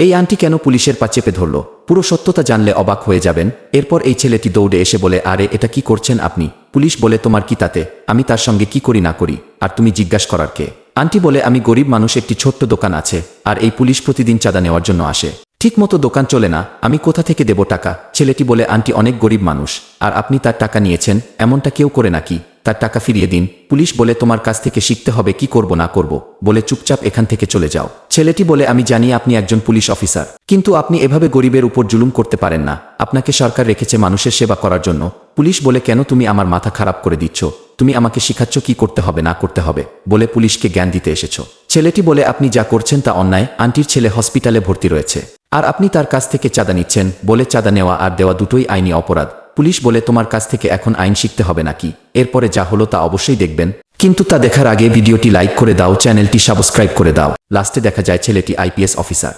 এই আন্টি কেন পুলিশের পা চেপে ধরল? পুরো সত্যতা জানলে অবাক হয়ে যাবেন। এরপর এই ছেলেটি দৌড়ে এসে বলে, আরে, এটা কি করছেন আপনি? পুলিশ বলে, তোমার কি তাতে? আমি তার সঙ্গে কি করি না করি? আর তুমি জিজ্ঞাসা করার কে? আন্টি বলে, আমি গরিব মানুষ, একটি ছোট্ট দোকান আছে, আর এই পুলিশ প্রতিদিন চাঁদা নেওয়ার জন্য আসে। ঠিক মতো দোকান চলে না, আমি কোথা থেকে দেব টাকা? ছেলেটি বলে, আন্টি অনেক গরিব মানুষ, আর আপনি তার টাকা নিয়েছেন, এমনটা কেউ করে নাকি? তার টাকা ফিরিয়ে দিন। পুলিশ বলে, তোমার কাছ থেকে শিখতে হবে কি করব, না করব। বলে, চুপচাপ এখান থেকে চলে যাও। ছেলেটি বলে, আমি জানি আপনি একজন পুলিশ অফিসার, কিন্তু আপনি এভাবে গরিবের উপর জুলুম করতে পারেন না। আপনাকে সরকার রেখেছে মানুষের সেবা করার জন্য। পুলিশ বলে, কেন তুমি আমার মাথা খারাপ করে দিচ্ছ? তুমি আমাকে শিখাচ্ছ কি করতে হবে, না করতে হবে? বলে, পুলিশকে জ্ঞান দিতে এসেছ। ছেলেটি বলে, আপনি যা করছেন তা অন্যায়। আন্টির ছেলে হসপিটালে ভর্তি রয়েছে। আর আপনি তার কাছ থেকে চাঁদা নিচ্ছেন। বলে, চাঁদা নেওয়া আর দেওয়া দুটোই আইনি অপরাধ। পুলিশ বলে তোমার কাছ থেকে এখন আইন শিখতে হবে নাকি? এরপরে যা হলো তা অবশ্যই দেখবেন। কিন্তু তা দেখার আগে ভিডিওটি লাইক করে দাও, চ্যানেলটি সাবস্ক্রাইব করে দাও। লাস্টে দেখা যায় ছেলেটি আইপিএস অফিসার।